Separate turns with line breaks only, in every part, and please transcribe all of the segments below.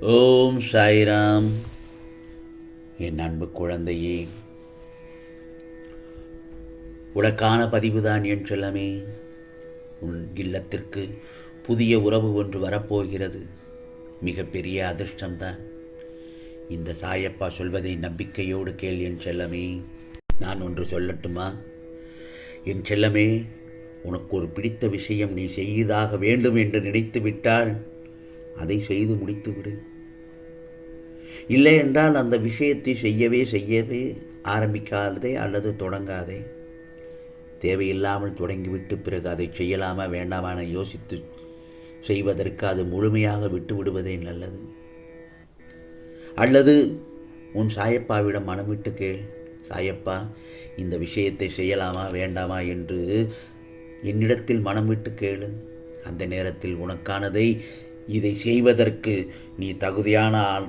ஓம் சாய்ராம். என் அன்பு குழந்தையே உனக்கான பதிவுதான் என் செல்லமே உன் இல்லத்திற்கு புதிய உறவு ஒன்று வரப்போகிறது. மிகப்பெரிய அதிர்ஷ்டம்தான். இந்த சாயப்பா சொல்வதை நம்பிக்கையோடு கேள் என் செல்லமே நான் ஒன்று சொல்லட்டுமா? என் செல்லமே உனக்கு ஒரு பிடித்த விஷயம் நீ செய்தாக வேண்டும் என்று நினைத்து விட்டால் அதை செய்து முடித்து விடு இல்லை என்றால் அந்த விஷயத்தை செய்யவே செய்யவே ஆரம்பிக்காதே அல்லது தொடங்காதே. தேவையில்லாமல் தொடங்கிவிட்டு பிறகு அதை செய்யலாமா வேண்டாமா என யோசித்து செய்வதற்கு அது முழுமையாக விட்டு விடுவதே நல்லது. அல்லது உன் சாயப்பாவிடம் மனமிட்டு கேள் சாயப்பா இந்த விஷயத்தை செய்யலாமா வேண்டாமா? என்று என்னிடத்தில் மனம் விட்டு கேளு. அந்த நேரத்தில் உனக்கானதை இதை செய்வதற்கு நீ தகுதியான ஆள்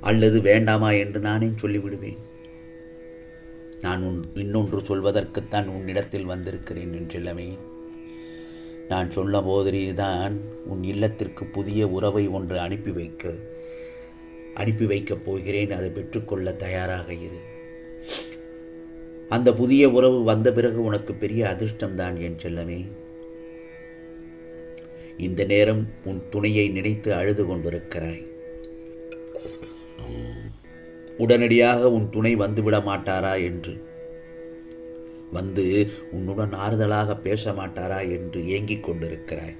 அல்லது வேண்டாமா என்று நானே சொல்லிவிடுவேன். நான் உன் இன்னொன்று சொல்வதற்குத்தான் உன்னிடத்தில் வந்திருக்கிறேன் என்றெல்லாமே. நான் சொன்ன போதில்தான் உன் இல்லத்திற்கு புதிய உறவை ஒன்று அனுப்பி வைக்க அனுப்பி வைக்கப் போகிறேன். அதை பெற்றுக்கொள்ள தயாராக இரு. அந்த புதிய உறவு வந்த பிறகு உனக்கு பெரிய அதிர்ஷ்டம்தான் என் செல்லமே இந்த நேரம் உன் துணையை நினைத்து அழுது கொண்டிருக்கிறாய். உடனடியாக உன் துணை வந்துவிட மாட்டாரா என்று. வந்து உன்னுடன் ஆறுதலாக பேச மாட்டாரா என்று ஏங்கிக் கொண்டிருக்கிறாய்.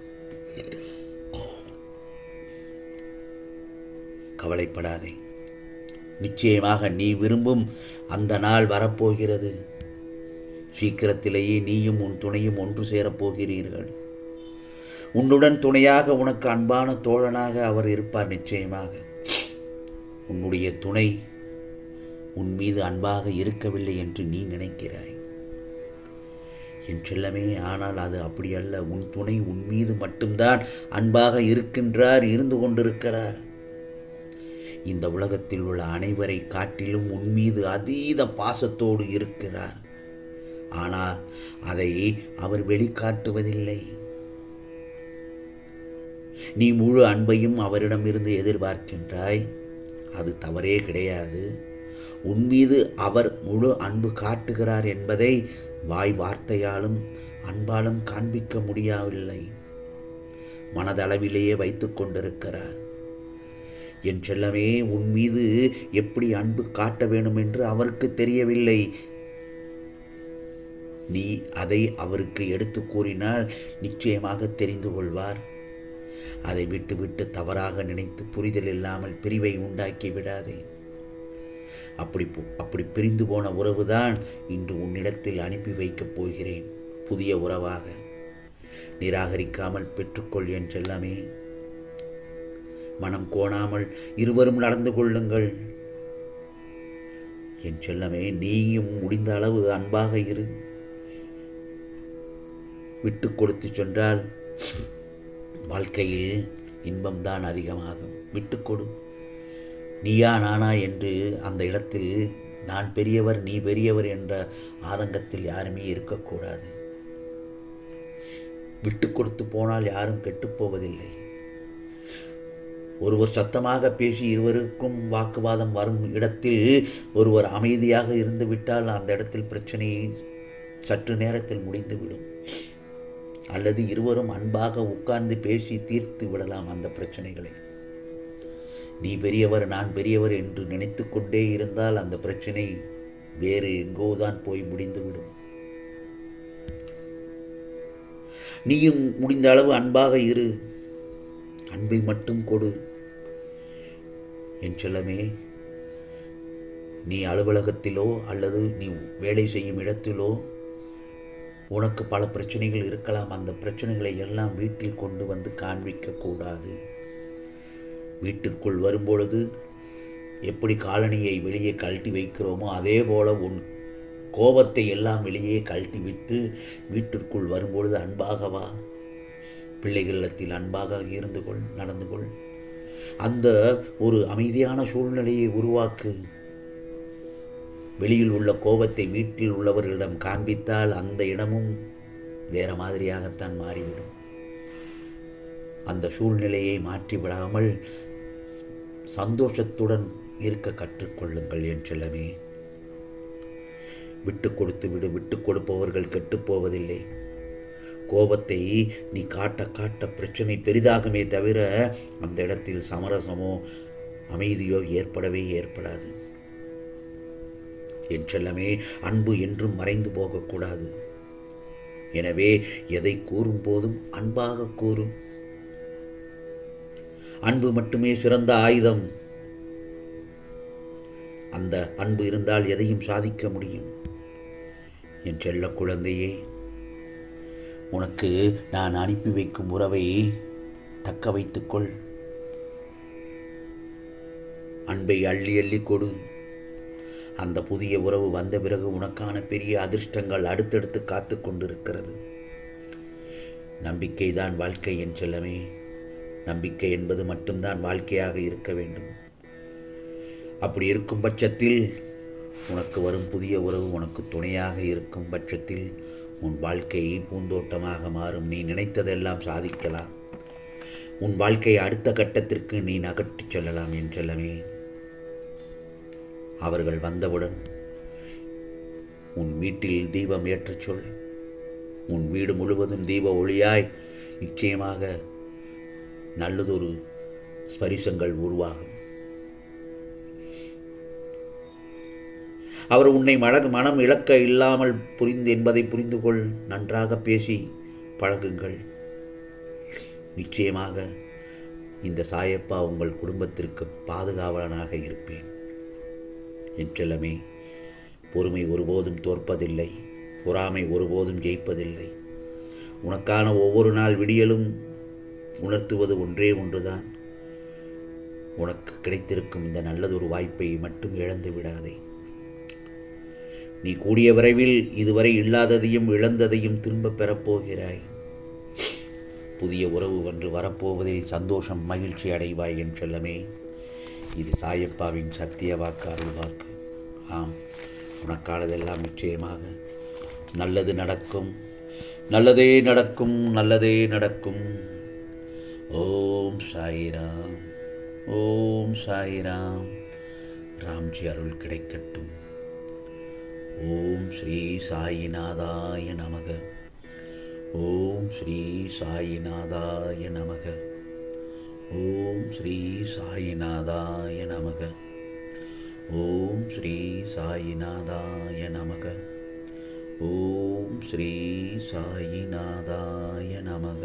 கவலைப்படாதே. நிச்சயமாக நீ விரும்பும் அந்த நாள் வரப்போகிறது. சீக்கிரத்திலேயே நீயும் உன் துணையும் ஒன்று சேரப் போகிறீர்கள். உன்னுடன் துணையாக உனக்கு அன்பான தோழனாக அவர் இருப்பார் நிச்சயமாக. உன்னுடைய துணை உன் மீது அன்பாக இருக்கவில்லை என்று நீ நினைக்கிறாய். என் செல்லமே ஆனால் அது அப்படி அல்ல. உன் துணை உன் மீது மட்டும்தான் அன்பாக இருக்கின்றார் இருந்து கொண்டிருக்கிறார். இந்த உலகத்தில் உள்ள அனைவரை காட்டிலும் உன் மீது அதீத பாசத்தோடு இருக்கிறார். ஆனால் அதை அவர் வெளிக்காட்டுவதில்லை. நீ முழு அன்பையும் அவரிடமிருந்து எதிர்பார்க்கின்றாய். அது தவறே கிடையாது. உன் மீது அவர் முழு அன்பு காட்டுகிறார் என்பதை வாய் வார்த்தையாலும் அன்பாலும் காண்பிக்க முடியவில்லை. மனதளவிலேயே வைத்து கொண்டிருக்கிறார். என் செல்லமே உன் மீது எப்படி அன்பு காட்ட வேண்டும் என்று அவருக்கு தெரியவில்லை. நீ அதை அவருக்கு எடுத்து கூறினால் நிச்சயமாக தெரிந்து கொள்வார். அதை விட்டுவிட்டு தவறாக நினைத்து புரிதல் இல்லாமல் பிரிவை உண்டாக்கி விடாதே. அப்படி அப்படி பிரிந்து போன உறவுதான் இன்று உன்னிடத்தில் அனுப்பி வைக்கப் போகிறேன். புதிய உறவாக. நிராகரிக்காமல் பெற்றுக்கொள் என் செல்லமே மனம் கோணாமல் இருவரும் நடந்து கொள்ளுங்கள் என் செல்லமே நீயும் முடிந்த அளவு அன்பாக இரு. விட்டு கொடுத்து சென்றால் வாழ்க்கையில் இன்பம்தான் அதிகமாகும். விட்டுக்கொடு நீயா நானா என்று அந்த இடத்தில் நான் பெரியவர் நீ பெரியவர் என்ற ஆதங்கத்தில் யாருமே இருக்கக்கூடாது. விட்டு கொடுத்து போனால் யாரும் கெட்டுப்போவதில்லை ஒருவர் சத்தமாக பேசி இருவருக்கும் வாக்குவாதம் வரும் இடத்தில் ஒருவர் அமைதியாக இருந்துவிட்டால் அந்த இடத்தில் பிரச்சனை சற்று நேரத்தில் முடிந்துவிடும். அல்லது இருவரும் அன்பாக உட்கார்ந்து பேசி தீர்த்து விடலாம் அந்த பிரச்சனைகளை. நீ பெரியவர் நான் பெரியவர் என்று நினைத்து கொண்டே இருந்தால் அந்த பிரச்சனை வேறு எங்கோதான் போய் முடிந்துவிடும். நீயும் முடிந்த அளவு அன்பாக இரு. அன்பை மட்டும் கொடு. என் செல்லமே நீ அலுவலகத்திலோ அல்லது நீ வேலை செய்யும் இடத்திலோ உனக்கு பல பிரச்சனைகள் இருக்கலாம். அந்த பிரச்சனைகளை எல்லாம் வீட்டில் கொண்டு வந்து காண்பிக்க கூடாது வீட்டிற்குள் வரும்பொழுது எப்படி காலணியை வெளியே கழட்டி வைக்கிறோமோ அதே போல உன் கோபத்தை எல்லாம் வெளியே கழட்டி விட்டு வீட்டிற்குள் வரும்பொழுது அன்பாக வா. பிள்ளைகளிடத்தில் அன்பாக இருந்து கொள் நடந்து கொள். அந்த ஒரு அமைதியான சூழ்நிலையை உருவாக்கு. வெளியில் உள்ள கோபத்தை வீட்டில் உள்ளவர்களிடம் காண்பித்தால் அந்த இடமும் வேற மாதிரியாகத்தான் மாறிவிடும். அந்த சூழ்நிலையை மாற்றி விடாமல் சந்தோஷத்துடன் இருக்க கற்றுக்கொள்ளுங்கள் என் செல்லமே. விட்டு கொடுத்து விடு விட்டு கொடுப்பவர்கள் கெட்டுப் போவதில்லை. கோபத்தை நீ காட்ட காட்ட பிரச்சனை பெரிதாகுமே தவிர அந்த இடத்தில் சமரசமோ அமைதியோ ஏற்படவே ஏற்படாது. என் செல்லமே அன்பு என்றும் மறைந்து போகக்கூடாது. எனவே எதை கூறும் போதும் அன்பாக கூறும் அன்பு மட்டுமே சிறந்த ஆயுதம். அந்த அன்பு இருந்தால் எதையும் சாதிக்க முடியும். என் செல்ல குழந்தையே உனக்கு நான் அனுப்பி வைக்கும் உறவை தக்க வைத்துக்கொள். அன்பை அள்ளி அள்ளி கொடு. அந்த புதிய உறவு வந்த பிறகு உனக்கான பெரிய அதிர்ஷ்டங்கள் அடுத்தடுத்து காத்து கொண்டிருக்கிறது. நம்பிக்கைதான் வாழ்க்கை என் செல்லமே. நம்பிக்கை என்பது மட்டும்தான் வாழ்க்கையாக இருக்க வேண்டும். அப்படி இருக்கும் பட்சத்தில் உனக்கு வரும் புதிய உறவு உனக்கு துணையாக இருக்கும் பட்சத்தில் உன் வாழ்க்கையை பூந்தோட்டமாக மாறும். நீ நினைத்ததெல்லாம் சாதிக்கலாம். உன் வாழ்க்கையை அடுத்த கட்டத்திற்கு நீ நகர்த்திச் செல்லலாம் என் செல்லமே. அவர்கள் வந்தவுடன் உன் வீட்டில் தீபம் ஏற்றச் சொல். உன் வீடு முழுவதும் தீப ஒளியாய். நிச்சயமாக நல்லதொரு ஸ்பரிசங்கள் உருவாகும். அவர் உன்னை மழக மனம் இழக்க இல்லாமல் புரிந்து என்பதை புரிந்து கொள். நன்றாக பேசி பழகுங்கள். நிச்சயமாக இந்த சாயப்பா உங்கள் குடும்பத்திற்கு பாதுகாவலனாக இருப்பேன். என்றெல்லாமே பொறுமை ஒருபோதும் தோற்பதில்லை பொறாமை ஒருபோதும் ஜெயிப்பதில்லை. உனக்கான ஒவ்வொரு நாள் விடியலும் உணர்த்துவது ஒன்றே ஒன்றுதான். உனக்கு கிடைத்திருக்கும் இந்த நல்லதொரு வாய்ப்பை மட்டும் இழந்து விடாதே. நீ கூடிய விரைவில் இதுவரை இல்லாததையும் இழந்ததையும் திரும்பப் பெறப்போகிறாய். புதிய உறவு ஒன்று வரப்போவதில் சந்தோஷம் மகிழ்ச்சி அடைவாய் என் செல்லமே. இது சாயப்பாவின் சத்திய வாக்கு அருள் வாக்கு. ஆம் உனக்கானதெல்லாம் நிச்சயமாக. நல்லது நடக்கும். நல்லதே நடக்கும் நல்லதே நடக்கும். ஓம் சாயிராம் ஓம் சாயிராம். ராம்ஜி அருள் கிடைக்கட்டும். ஓம் ஸ்ரீ சாயிநாதாய நமக. ஓம் ஸ்ரீ சாயிநாதாய நமக. ஓம் ஸ்ரீ சாயிநாதாய நமக. ஓம் ஸ்ரீ சாயிநாதாய நமக. ஓம் ஸ்ரீ சாயிநாதாய நமக.